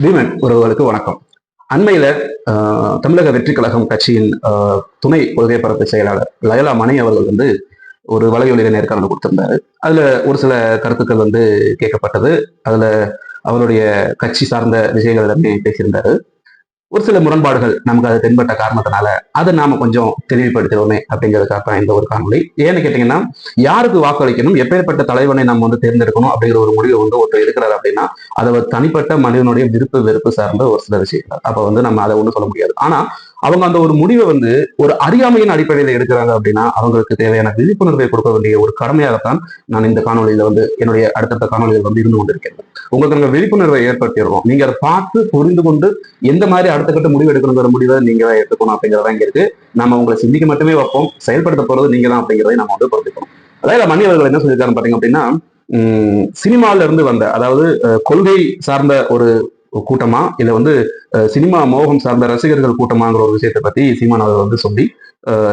தீமன் உறவுகளுக்கு வணக்கம். அண்மையில ஆஹ், தமிழக வெற்றி கழகம் கட்சியின் ஆஹ், துணை கொள்கை பரப்பு செயலாளர் லயலா மணி அவர்கள் வந்து ஒரு வலையொலியில நேர்காணல் கொடுத்திருந்தாரு. அதுல ஒரு சில கருத்துக்கள் வந்து கேட்கப்பட்டது. அதுல அவருடைய கட்சி சார்ந்த விஷயங்கள் எல்லாமே பேசியிருந்தாரு. ஒரு சில முரண்பாடுகள் நமக்கு அது தென்பட்ட காரணத்தினால அதை நாம கொஞ்சம் தெளிவுபடுத்துவோமே அப்படிங்கிறதுக்காக தான் இந்த ஒரு காணொலி ஏன்னு கேட்டீங்கன்னா யாருக்கு வாக்களிக்கணும் எப்பேற்பட்ட தலைவனை நம்ம வந்து தேர்ந்தெடுக்கணும் அப்படிங்கிற ஒரு முடிவை வந்து ஒருத்தர் இருக்கிறார் அப்படின்னா அதை ஒரு தனிப்பட்ட மனிதனுடைய விருப்பு வெறுப்பு சார்ந்த ஒரு சில விஷயங்கள் அப்ப வந்து நம்ம அதை ஒண்ணும் சொல்ல முடியாது. ஆனா அவங்க அந்த ஒரு முடிவை வந்து ஒரு அறியாமையின் அடிப்படையில எடுக்கிறாங்க அப்படின்னா அவங்களுக்கு தேவையான விழிப்புணர்வை கொடுக்க வேண்டிய ஒரு கடமையாகத்தான் நான் இந்த காணொலியில வந்து என்னுடைய அடுத்தடுத்த காணொலியில் வந்து இருந்து கொண்டிருக்கேன் உங்களுக்கு நாங்கள் விழிப்புணர்வை ஏற்படுத்திடுறோம். நீங்க அதை பார்த்து புரிந்து கொண்டு எந்த மாதிரி அடுத்த கட்ட முடிவு எடுக்கணுங்கிற முடிவை நீங்க தான் எடுத்துக்கணும் அப்படிங்கிறதா இங்க இருக்கு. நம்ம உங்களை சிந்திக்க மட்டுமே வைப்போம். செயல்படுத்த போறது நீங்க தான் அப்படிங்கிறதை நம்ம வந்து புரிஞ்சுக்கணும். அதாவது மணி என்ன சொல்லியிருக்காரு பாத்தீங்க அப்படின்னா சினிமால இருந்து வந்த அதாவது கொள்கை சார்ந்த ஒரு கூட்டமா இல்லை வந்து சினிமா மோகம் சார்ந்த ரசிகர்கள் கூட்டமாங்கிற ஒரு விஷயத்தை பத்தி சீமான் அவர்கள் வந்து சொல்லி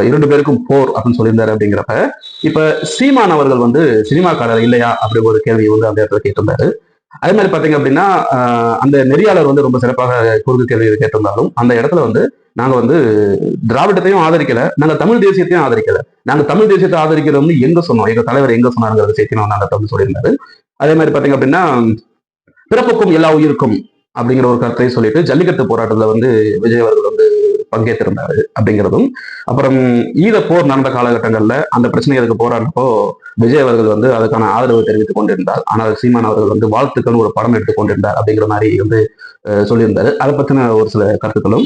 இரண்டு பேருக்கும் போர் அப்படின்னு சொல்லியிருந்தாரு அப்படிங்கிறப்ப இப்ப சீமான் அவர்கள் வந்து சினிமாக்காரர் இல்லையா அப்படி ஒரு கேள்வியை வந்து அந்த இடத்துல கேட்டிருந்தாரு. அதே மாதிரி பாத்தீங்க அப்படின்னா அந்த நெறியாளர் வந்து ரொம்ப சிறப்பாக குறுக்கு கேள்வியை கேட்டிருந்தாலும் அந்த இடத்துல வந்து நாங்க வந்து திராவிடத்தையும் ஆதரிக்கல நாங்க தமிழ் தேசியத்தையும் ஆதரிக்கல. நாங்க தமிழ் தேசியத்தை ஆதரிக்கிறோம்னு எங்க சொன்னோம்? எங்க தலைவர் எங்க சொன்னாருங்கிற விஷயத்தையும் வந்து அந்த வந்து சொல்லியிருந்தாரு. அதே மாதிரி பாத்தீங்க அப்படின்னா பிறப்புக்கும் எல்லா உயிருக்கும் அப்படிங்கிற ஒரு கருத்தையும் சொல்லிட்டு ஜல்லிக்கட்டு போராட்டத்தில் வந்து விஜய் அவர்கள் வந்து பங்கேற்றிருந்தாரு அப்படிங்கிறதும். அப்புறம் ஈழ போர் நடந்த காலகட்டங்கள்ல அந்த பிரச்சனைகளுக்கு போராடுறப்போ விஜய் அவர்கள் வந்து அதுக்கான ஆதரவு தெரிவித்துக் கொண்டிருந்தார். ஆனால் சீமான் அவர்கள் வந்து வாழ்த்துக்கள் ஒரு படம் எடுத்துக் கொண்டிருந்தார் அப்படிங்கிற மாதிரி வந்து அஹ், சொல்லியிருந்தாரு. அதை பத்தின ஒரு சில கருத்துக்களும்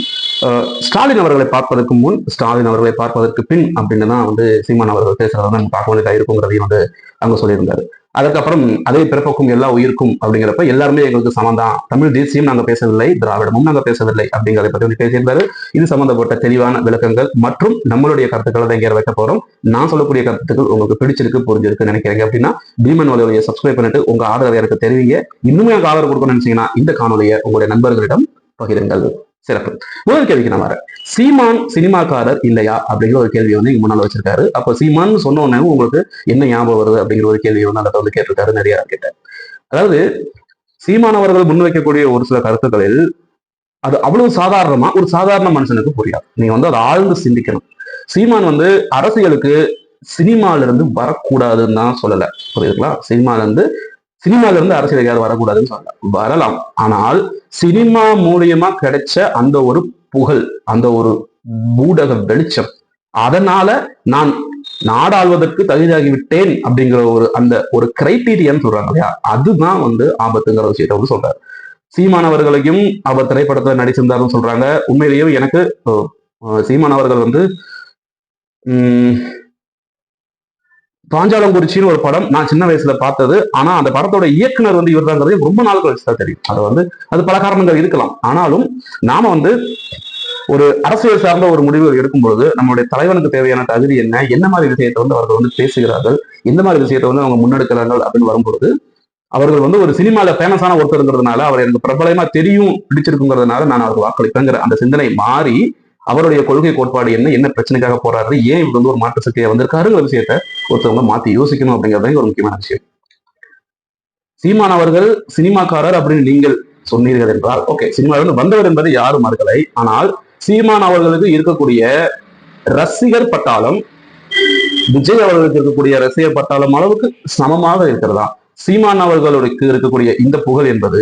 ஸ்டாலின் அவர்களை பார்ப்பதற்கு முன் ஸ்டாலின் அவர்களை பார்ப்பதற்கு பின் அப்படின்னு தான் வந்து சீமான் அவர்கள் பேசுறதா நம்ம பார்க்க வேண்டியதாக இருக்குங்கிறதையும் வந்து அங்க சொல்லியிருந்தாரு. அதுக்கப்புறம் அதே பிறப்புக்கும் எல்லா உயிருக்கும் அப்படிங்கிறப்ப எல்லாருமே எங்களுக்கு சமந்தான் தமிழ் தேசியம் நாங்க பேசவில்லை திராவிடமும் நாங்கள் பேசவில்லை அப்படிங்கிறத பத்தி வந்து பேசியிருந்தாரு. இது சம்பந்தப்பட்ட தெளிவான விளக்கங்கள் மற்றும் நம்மளுடைய கருத்துக்களை தான் இங்கே வைக்க போறோம். நான் சொல்லக்கூடிய கருத்துக்கள் உங்களுக்கு பிடிச்சிருக்கு புரிஞ்சிருக்கு நினைக்கிறீங்க அப்படின்னா பீமன் வலையை சப்ஸ்கிரைப் பண்ணிட்டு உங்க ஆதரவை எனக்கு தெரிவிங்க. இன்னுமே எனக்கு ஆதரவு கொடுக்கணும்னு நினைச்சீங்கன்னா இந்த காணொலியை உங்களுடைய நண்பர்களிடம் பகிருங்கள். சிறப்பு. முதல் கேள்விக்கு நான் வரேன். சீமான் சினிமாக்காரர் இல்லையா? அப்படிங்கிற ஒரு கேள்வி வந்து இங்க முன்னால வச்சிருக்காரு. அப்போ சீமான் சொன்ன உடனே உங்களுக்கு என்ன ஞாபகம் வருது? அப்படிங்கிற ஒரு கேள்வி வந்து அந்த வந்து கேட்டிருக்காரு நிறைய கிட்ட. அதாவது சீமான் அவர்கள் முன்வைக்கக்கூடிய ஒரு சில கருத்துக்களில் அது அவ்வளவு சாதாரணமா ஒரு சாதாரண மனுஷனுக்கு புரியாது. நீங்க வந்து அதை ஆழ்ந்து சிந்திக்கணும். சீமான் வந்து அரசியலுக்கு சினிமால இருந்து வரக்கூடாதுன்னு தான் சொல்லல. புரியுதுங்களா? சினிமால இருந்து சினிமால இருந்து அரசியல் யாரும் வரக்கூடாதுன்னு சொல்லலாம் வரலாம். ஆனால் சினிமா மூலியமா கிடைச்ச அந்த ஒரு புகழ் அந்த ஒரு ஊடக வெளிச்சம் அதனால நான் நாடாள்வதற்கு தகுதியாகி விட்டேன் அப்படிங்கிற ஒரு அந்த ஒரு கிரைட்டீரியான்னு சொல்றாங்க இல்லையா? அதுதான் வந்து ஆபத்துங்கிற விஷயத்தை வந்து சொல்றாரு. சீமானவர்களையும் அவர் திரைப்படத்தில் நடிச்சிருந்தாருன்னு சொல்றாங்க. உண்மையிலேயும் எனக்கு சீமானவர்கள் வந்து உம் பாஞ்சாலங்குறிச்சின்னு ஒரு படம் நான் சின்ன வயசுல பார்த்தது. ஆனா அந்த படத்தோட இயக்குனர் வந்து இவர் ரொம்ப நாள் கழிச்சு தான் தெரியும். அது வந்து அது பல காரணங்கள் இருக்கலாம். ஆனாலும் நாம வந்து ஒரு அரசியல் சார்ந்த ஒரு முடிவுகள் எடுக்கும்பொழுது நம்மளுடைய தலைவனுக்கு தேவையான தகுதி என்ன என்ன மாதிரி விஷயத்தை வந்து அவர்கள் வந்து பேசுகிறார்கள் எந்த மாதிரி விஷயத்தை வந்து அவங்க முன்னெடுக்கிறார்கள் அப்படின்னு வரும்பொழுது அவர்கள் வந்து ஒரு சினிமால ஃபேமஸான ஒருத்தருங்கிறதுனால அவர் எனக்கு பிரபலமா தெரியும் பிடிச்சிருக்குங்கிறதுனால நான் அவருக்கு வாக்களிப்பேங்கிற அந்த சிந்தனை மாறி அவருடைய கொள்கை கோட்பாடு என்ன என்ன பிரச்சனைக்காக போறாரு ஏன் இவர் வந்து ஒரு மாற்று சக்தியை வந்திருக்காருங்கிற விஷயத்த ஒருத்தவங்க மாத்தி யோசிக்கணும் அப்படிங்கிறது ஒரு முக்கியமான விஷயம். சீமான் அவர்கள் சினிமாக்காரர் அப்படின்னு நீங்கள் சொன்னீர்கள் என்றால் ஓகே சினிமாவில் வந்தவர் என்பது யாரும் மறுக்கலை. ஆனால் சீமான் அவர்களுக்கு இருக்கக்கூடிய ரசிகர் பட்டாளம் விஜய் அவர்களுக்கு இருக்கக்கூடிய ரசிகர் பட்டாளம் அளவுக்கு சமமாக இருக்கிறதா? சீமான் அவர்களுக்கு இருக்கக்கூடிய இந்த புகழ் என்பது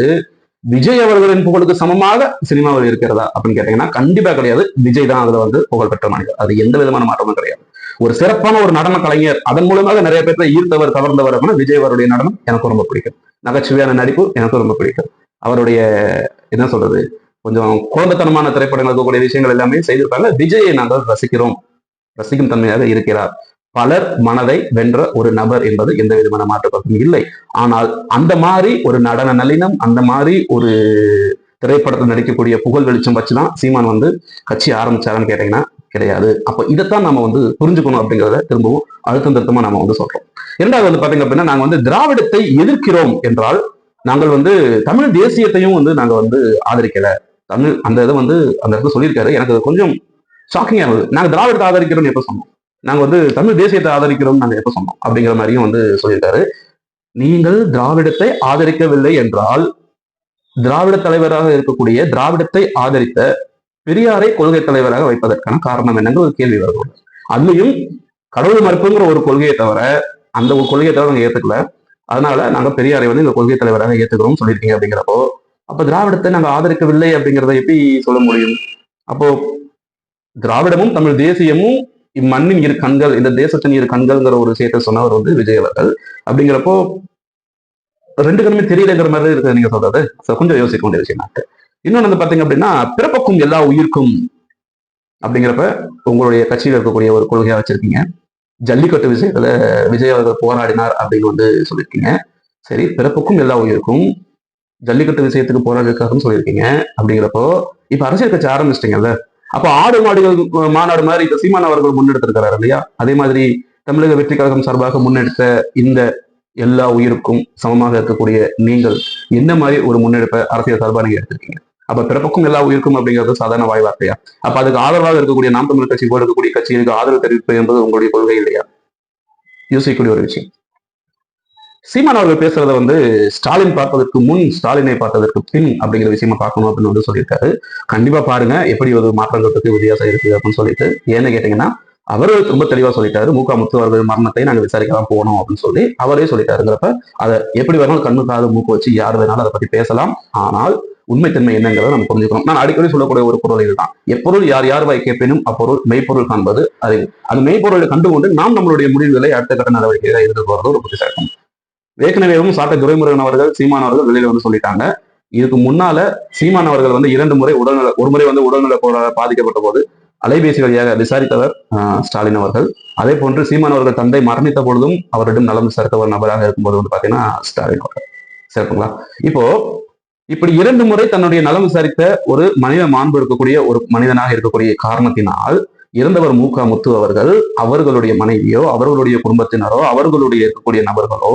விஜய் அவர்களின் புகழுக்கு சமமாக சினிமாவில் இருக்கிறதா அப்படின்னு கேட்டீங்கன்னா கண்டிப்பா கிடையாது. விஜய் தான் அதுல வந்து புகழ் பெற்ற மனிதர். அது எந்த விதமான மாற்றமும் கிடையாது. ஒரு சிறப்பான ஒரு நடன கலைஞர் அதன் மூலமாக நிறைய பேர்த்த ஈர்த்தவர் கவர்ந்தவர் அப்படின்னா விஜய் அவருடைய நடனம் எனக்கு ரொம்ப பிடிக்கும். நகைச்சுவையான நடிப்பு எனக்கு ரொம்ப பிடிக்கும். அவருடைய என்ன சொல்றது கொஞ்சம் குழந்தைத்தனமான திரைப்படங்கள் இருக்கக்கூடிய விஷயங்கள் எல்லாமே செய்திருப்பாங்க. விஜயை நாங்கள் ரசிக்கிறோம். ரசிக்கும் தன்மையாக இருக்கிறார். பலர் மனதை வென்ற ஒரு நபர் என்பது எந்த விதமான மாற்றுப்பதும் இல்லை. ஆனால் அந்த மாதிரி ஒரு நடன நளினம் அந்த மாதிரி ஒரு திரைப்படத்தில் நடிக்கக்கூடிய புகழ் வெளிச்சம் வச்சுதான் சீமான் வந்து கட்சி ஆரம்பிச்சாருன்னு கேட்டீங்கன்னா கிடையாது. அப்போ இதைத்தான் நம்ம வந்து புரிஞ்சுக்கணும் அப்படிங்கிறத திரும்பவும் அழுத்தம் திருத்தமா நம்ம வந்து சொல்றோம். இரண்டாவது வந்து பாத்தீங்க அப்படின்னா நாங்க வந்து திராவிடத்தை எதிர்க்கிறோம் என்றால் நாங்கள் வந்து தமிழ் தேசியத்தையும் வந்து நாங்க வந்து ஆதரிக்கல. தமிழ் அந்த இதை வந்து அந்த இடத்துல சொல்லியிருக்காரு. எனக்கு கொஞ்சம் ஷாக்கிங்கா இருந்தது. நாங்க திராவிடத்தை ஆதரிக்கிறோம்னு எப்ப சொன்னோம்? நாங்கள் வந்து தமிழ் தேசியத்தை ஆதரிக்கிறோம் நாங்கள் எப்போ சொன்னோம்? அப்படிங்கிற மாதிரியும் வந்து சொல்லியிருக்காரு. நீங்கள் திராவிடத்தை ஆதரிக்கவில்லை என்றால் திராவிட தலைவராக இருக்கக்கூடிய திராவிடத்தை ஆதரித்த பெரியாரை கொள்கை தலைவராக வைப்பதற்கான காரணம் என்னங்கிற ஒரு கேள்வி வருது. அதுலயும் கடவுள் மறுப்புங்கிற ஒரு கொள்கையை தவிர அந்த ஒரு கொள்கையை தவிர நாங்கள் ஏற்றுக்கல அதனால நாங்கள் பெரியாரை வந்து இந்த கொள்கை தலைவராக ஏற்றுக்கிறோம் சொல்லியிருக்கீங்க அப்படிங்கிறப்போ அப்போ திராவிடத்தை நாங்கள் ஆதரிக்கவில்லை அப்படிங்கிறத எப்படி சொல்ல முடியும்? அப்போ திராவிடமும் தமிழ் தேசியமும் இம்மண்ணின் இரு கண்கள் இந்த தேசத்தின் இரு கண்கள்ங்கிற ஒரு விஷயத்தை சொன்னவர் வந்து விஜய் அவர்கள். அப்படிங்கிறப்போ ரெண்டு கண்ணுமே தெரியலங்கிற மாதிரி இருக்கு நீங்க சொல்றது. கொஞ்சம் யோசிக்க வேண்டிய விஷயம் இருக்கு. இன்னொன்னு வந்து பாத்தீங்க அப்படின்னா பிறப்புக்கும் எல்லா உயிருக்கும் அப்படிங்கிறப்ப உங்களுடைய கட்சியில் இருக்கக்கூடிய ஒரு கொள்கையா வச்சிருக்கீங்க. ஜல்லிக்கட்டு விஷயத்துல விஜய் அவர்கள் போராடினார் அப்படின்னு வந்து சொல்லியிருக்கீங்க. சரி பிறப்புக்கும் எல்லா உயிருக்கும் ஜல்லிக்கட்டு விஷயத்துக்கு போராடிருக்காருன்னு சொல்லியிருக்கீங்க. அப்படிங்கிறப்போ இப்ப அரசியல் கட்சி ஆரம்பிச்சிட்டீங்கல்ல அப்ப ஆடு மாடுகள் மாநாடு மாதிரி இந்த சீமான் அவர்கள் முன்னெடுத்திருக்கிறார் இல்லையா? அதே மாதிரி தமிழக வெற்றி கழகம் சார்பாக முன்னெடுத்த இந்த எல்லா உயிருக்கும் சமமாக இருக்கக்கூடிய நீங்கள் என்ன மாதிரி ஒரு முன்னெடுப்பை அரசியல் சார்பாக நீங்க எடுத்திருக்கீங்க? அப்ப பிறப்புக்கும் எல்லா உயிருக்கும் அப்படிங்கிறது சாதாரண வாய்வார்த்தையா? அப்ப அதுக்கு ஆதரவாக இருக்கக்கூடிய நாம் தமிழ் கட்சி போல இருக்கக்கூடிய கட்சிகளுக்கு ஆதரவு தெரிவிப்பது என்பது உங்களுடைய கொள்கை இல்லையா? யோசிக்கக்கூடிய ஒரு விஷயம். சீமான் அவர்கள் பேசுறத வந்து ஸ்டாலின் பார்ப்பதற்கு முன் ஸ்டாலினை பார்த்ததற்கு பின் அப்படிங்கிற விஷயமா பார்க்கணும் அப்படின்னு வந்து சொல்லியிருக்காரு. கண்டிப்பா பாருங்க எப்படி ஒரு மாற்றங்களுக்கு வித்தியாசம் இருக்கு அப்படின்னு சொல்லிட்டு. ஏன்னு கேட்டீங்கன்னா அவரு ரொம்ப தெளிவா சொல்லிட்டாரு. மூக்கா முத்து அவர்கள் மரணத்தை நாங்க விசாரிக்கலாம் போனோம் அப்படின்னு சொல்லி அவரே சொல்லிட்டாருங்கிறப்ப அதை எப்படி வேணாலும் கண்ணு காது மூக்கு வச்சு யார் வேணாலும் அதை பத்தி பேசலாம். ஆனால் உண்மைத்தன்மை என்னங்கிறத நம்ம புரிஞ்சுக்கணும். நான் அடிக்கடி சொல்லக்கூடிய ஒரு பொருள் இதுதான். எப்பொருள் யார் யார் வாய் கேட்பினும் அப்பொருள் மெய்ப்பொருள் காண்பது அறிவு. அந்த மெய்ப்பொருளை கண்டுகொண்டு நாம் நம்மளுடைய முடிவுகளை அடுத்த கட்ட நடவடிக்கைகளை இருந்து போறது ஒரு புத்திசாட்டம் ஏற்கனவேவும் சாட்டை துரைமுருகன் அவர்கள் சீமான் அவர்கள் வெளியில வந்து சொல்லிட்டாங்க. இதுக்கு முன்னால சீமான் அவர்கள் வந்து இரண்டு முறை உடல்நல ஒரு முறை வந்து உடல்நல போராட பாதிக்கப்பட்ட போது அலைபேசி வழியாக விசாரித்தவர் ஸ்டாலின் அவர்கள். அதே போன்று சீமான் அவர்கள் தந்தை மரணித்த பொழுதும் அவரிடம் நலம் விசாரித்த ஒரு நபராக இருக்கும்போது வந்து பாத்தீங்கன்னா ஸ்டாலின் அவர்கள். சிறப்புங்களா இப்போ இப்படி இரண்டு முறை தன்னுடைய நலம் விசாரித்த ஒரு மனித மாண்பு இருக்கக்கூடிய ஒரு மனிதனாக இருக்கக்கூடிய காரணத்தினால் இறந்தவர் மூகா முத்து அவர்கள் அவர்களுடைய மனைவியோ அவர்களுடைய குடும்பத்தினரோ அவர்களுடைய இருக்கக்கூடிய நபர்களோ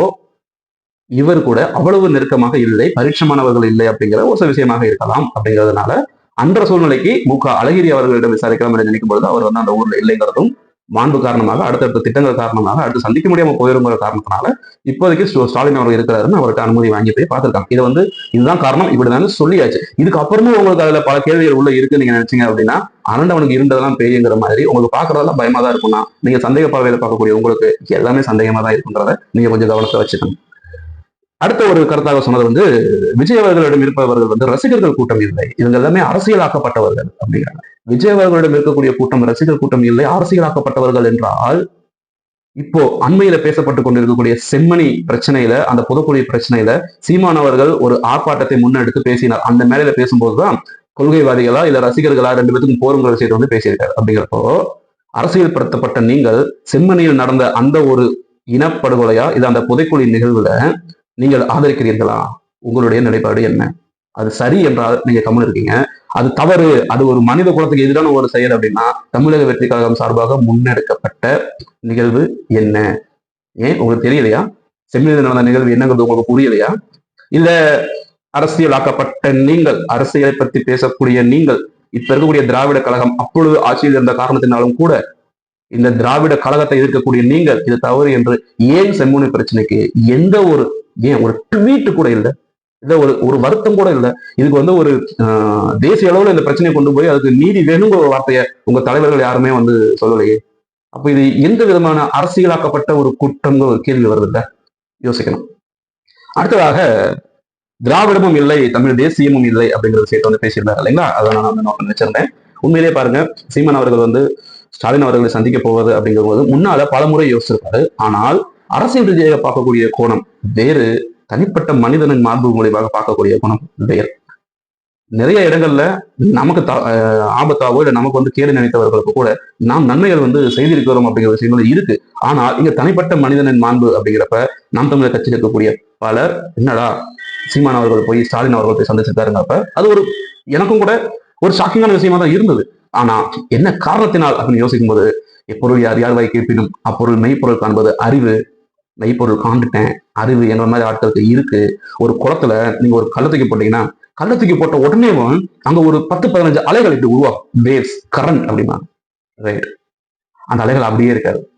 இவர் கூட அவ்வளவு நெருக்கமாக இல்லை பரிட்சமானவர்கள் இல்லை அப்படிங்கிற ஒரு சில விஷயமாக இருக்கலாம் அப்படிங்கிறதுனால அன்ற சூழ்நிலைக்கு முக அழகிரி அவர்களிடம் விசாரிக்கலாம் என்று நினைக்கும் பொழுது அவர் வந்து அந்த ஊர்ல இல்லைங்கிறதும் மாண்பு காரணமாக அடுத்தடுத்த திட்டங்கள் காரணமாக அடுத்து சந்திக்க முடியாம போயிருங்கிற காரணத்தினால இப்போதைக்கு ஸ்டாலின் அவர்கள் இருக்கிறாருன்னு அவர்கிட்ட அனுமதி வாங்கி போய் பார்த்துருக்காங்க. இது வந்து இதுதான் காரணம். இப்படிதான் சொல்லியாச்சு. இதுக்கு அப்புறமும் உங்களுக்கு அதுல பல கேள்விகள் உள்ள இருக்கு நீங்க நினைச்சீங்க அப்படின்னா அனண்டவனுக்கு இருந்ததெல்லாம் பெரியங்கிற மாதிரி உங்களுக்கு பாக்குறதெல்லாம் பயமா தான் இருக்கும்னா நீங்க சந்தேக பார்வையில பார்க்கக்கூடிய உங்களுக்கு எல்லாமே சந்தேகமா தான் இருக்குன்றத நீங்க கொஞ்சம் கவனத்தை வச்சுக்கணும். அடுத்த ஒரு கருத்தாக சொன்னது வந்து விஜய் அவர்களிடம் இருப்பவர்கள் வந்து ரசிகர்கள் கூட்டம் இல்லை. இவங்க எல்லாமே அரசியலாக்கப்பட்டவர்கள் அப்படிங்கிறாங்க. விஜய் அவர்களிடம் இருக்கக்கூடிய கூட்டம் ரசிகர் கூட்டம் இல்லை அரசியலாக்கப்பட்டவர்கள் என்றால் இப்போ அண்மையில பேசப்பட்டு கொண்டிருக்கக்கூடிய செம்மணி பிரச்சனையில அந்த பொதுக்குழி பிரச்சனையில சீமானவர்கள் ஒரு ஆர்ப்பாட்டத்தை முன்னெடுத்து பேசினார். அந்த மேலையில பேசும்போதுதான் கொள்கைவாதிகளா இல்ல ரசிகர்களா ரெண்டு பேத்துக்கும் போருங்கிற விஷயத்தை வந்து பேசியிருக்காரு. அப்படிங்கிறப்போ அரசியல் படுத்தப்பட்ட நீங்கள் செம்மணியில் நடந்த அந்த ஒரு இனப்படுகொலையா இது அந்த புதைக்குழி நிகழ்வுல நீங்கள் ஆதரிக்கிறீர்களா? உங்களுடைய நிலைப்பாடு என்ன? அது சரி என்றால் நீங்க கம்மல் இருக்கீங்க. அது தவறு. அது ஒரு மனித குலத்துக்கு எதிரான ஒரு செயல் அப்படின்னா தமிழக வெற்றி கழகம் சார்பாக முன்னெடுக்கப்பட்ட நிகழ்வு என்ன? ஏன்? உங்களுக்கு தெரியலையா? செம்மீது நடந்த நிகழ்வு என்னங்கிறது உங்களுக்கு புரியலையா? இல்ல அரசியலாக்கப்பட்ட நீங்கள் அரசியலை பற்றி பேசக்கூடிய நீங்கள் இப்ப இருக்கக்கூடிய திராவிட கழகம் அப்பொழுது ஆட்சியில் இருந்த காரணத்தினாலும் கூட இந்த திராவிட கழகத்தை எதிர்க்கக்கூடிய நீங்கள் இது தவறு என்று ஏன் செம்மொழி பிரச்சனைக்கு எந்த ஒரு ஏன்? ஒரு ட்வீட் கூட இல்லை. இல்லை ஒரு ஒரு வருத்தம் கூட இல்லை. இதுக்கு வந்து ஒரு ஆஹ், தேசிய அளவுல இந்த பிரச்சனையை கொண்டு போய் அதுக்கு நீதி வேணுங்கிற ஒரு வார்த்தையை உங்க தலைவர்கள் யாருமே வந்து சொல்லலையே. அப்ப இது எந்த விதமான அரசியலாக்கப்பட்ட ஒரு குற்றங்கிற ஒரு கேள்வி வருது யோசிக்கணும். அடுத்ததாக திராவிடமும் இல்லை தமிழ் தேசியமும் இல்லை அப்படிங்கிற விஷயத்தை வந்து பேசியிருந்தாரு இல்லைங்களா? அதை நான் வந்து நோக்கம் வச்சிருந்தேன். உண்மையிலேயே பாருங்க சீமான் அவர்கள் வந்து ஸ்டாலின் அவர்களை சந்திக்க போவது அப்படிங்கும்போது முன்னால பல முறை யோசிச்சிருக்காரு ஆனால் அரசியல் ரீதியாக பார்க்கக்கூடிய கோணம் வேறு தனிப்பட்ட மனிதனின் மாண்பு மூலியமாக பார்க்கக்கூடிய குணம் வேறு. நிறைய இடங்கள்ல நமக்கு த- ஆபத்தாவோ இல்லை நமக்கு வந்து கேடு நினைத்தவர்களுக்கு கூட நாம் நன்மைகள் வந்து செய்திருக்கிறோம் அப்படிங்கிற விஷயங்கள் இருக்கு. ஆனால் இங்க தனிப்பட்ட மனிதனின் மாண்பு அப்படிங்கிறப்ப நாம் தமிழர் கட்சியில் இருக்கக்கூடிய பலர் என்னடா சீமான் அவர்கள் போய் ஸ்டாலின் அவர்கள் போய் சந்திச்சிருக்காருங்கிறப்ப அது ஒரு எனக்கும் கூட ஒரு ஷாக்கிங்கான விஷயமா தான் இருந்தது. ஆனா என்ன காரணத்தினால் அப்படின்னு யோசிக்கும் போது எப்பொருள் யார் யார் வாய் கேட்பினும் அப்பொருள் மெய்ப்பொருள் காண்பது அறிவு மெய்ப்பொருள் காண்டுட்டேன் அறிவு என்ற மாதிரி ஆட்களுக்கு இருக்கு. ஒரு குளத்துல நீங்க ஒரு கள்ளத்துக்கு போட்டீங்கன்னா கள்ளத்துக்கு போட்ட உடனேவும் அங்க ஒரு பத்து பதினஞ்சு அலைகள் இப்படி உருவாகும் வேவ்ஸ் கரண்ட் அப்படிமா ரைட் அந்த அலைகள் அப்படியே இருக்காது.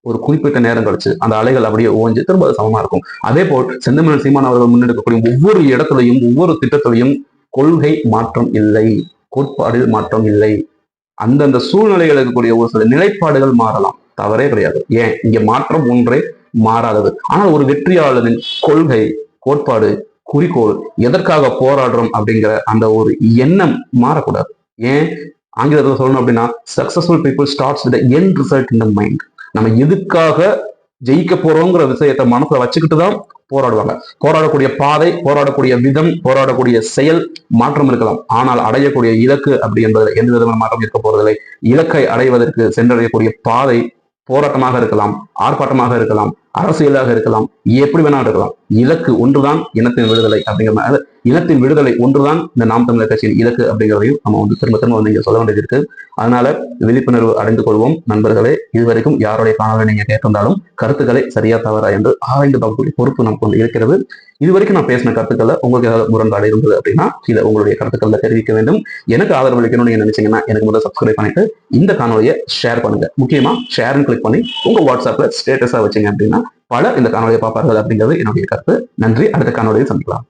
ஒரு குறிப்பிட்ட நேரம் கழிச்சு அந்த அலைகள் அப்படியே ஓஞ்சு திரும்ப அது சமமா இருக்கும். அதே போல் செந்தமிழன் சீமான் அவர்கள் முன்னெடுக்கக்கூடிய ஒவ்வொரு இடத்துலையும் ஒவ்வொரு திட்டத்திலையும் கொள்கை மாற்றம் இல்லை. கோட்பாடு மாற்றம் இல்லை. அந்தந்த சூழ்நிலைகள் இருக்கக்கூடிய ஒரு சில நிலைப்பாடுகள் மாறலாம். தவறே கிடையாது. ஏன்? இங்க மாற்றம் ஒன்றே மாறாதது. ஆனால் ஒரு வெற்றியாளரின் கொள்கை கோட்பாடு குறிக்கோள் எதற்காக போராடுறோம் அப்படிங்கிற அந்த ஒரு எண்ணம் மாறக்கூடாது. ஏன்? ஆங்கிலத்தில் சொல்லணும் அப்படின்னா successful people starts with end result in the mind நம்ம எதுக்காக ஜெயிக்க போறோங்கிற விஷயத்தை மனசுல வச்சுக்கிட்டு தான் போராடுவாங்க. போராடக்கூடிய பாதை போராடக்கூடிய விதம் போராடக்கூடிய செயல் மாற்றம் இருக்கலாம். ஆனால் அடையக்கூடிய இலக்கு அப்படி என்பதில் எந்த விதமான மாற்றம் இருக்க போறதில்லை. இலக்கை அடைவதற்கு சென்றடையக்கூடிய பாதை போராட்டமாக இருக்கலாம் ஆர்ப்பாட்டமாக இருக்கலாம். அரசியலாக இருக்கலாம் எப்படி வேணாலும் இருக்கலாம். இலக்கு ஒன்றுதான் இனத்தின் விடுதலை அப்படிங்கிற மாதிரி இனத்தின் விடுதலை ஒன்றுதான் இந்த நாம் தமிழர் கட்சியின் இலக்கு அப்படிங்கிறதையும் நம்ம வந்து திரும்ப திரும்ப வந்து இங்க சொல்ல வேண்டியது இருக்கு அதனால விழிப்புணர்வு அடைந்து கொள்வோம் நண்பர்களே. இதுவரைக்கும் யாருடைய காணொலி நீங்க கேட்டிருந்தாலும் கருத்துக்களை சரியா தவறா என்று ஆராய்ந்து பார்க்கக்கூடிய பொறுப்பு நமக்கு வந்து இருக்கிறது. இதுவரைக்கும் நான் பேசின கருத்துக்களை உங்களுக்கு ஏதாவது முரண்பாடு இருந்தது அப்படின்னா இதை உங்களுடைய கருத்துக்களை தெரிவிக்க வேண்டும். எனக்கு ஆதரவு அளிக்கணும்னு நீங்க நினைச்சீங்கன்னா எனக்கு முதல்ல சப்ஸ்கிரைப் பண்ணிட்டு இந்த காணொலியை ஷேர் பண்ணுங்க. முக்கியமா ஷேர்னு கிளிக் பண்ணி உங்க வாட்ஸ்அப்ல ஸ்டேட்டஸா வச்சீங்க அப்படின்னா பல இந்த காணொலியை பார்ப்பார்கள் அப்படிங்கிறது என்னுடைய கருத்து. நன்றி. அடுத்த காணொலியை சந்திக்கலாம்.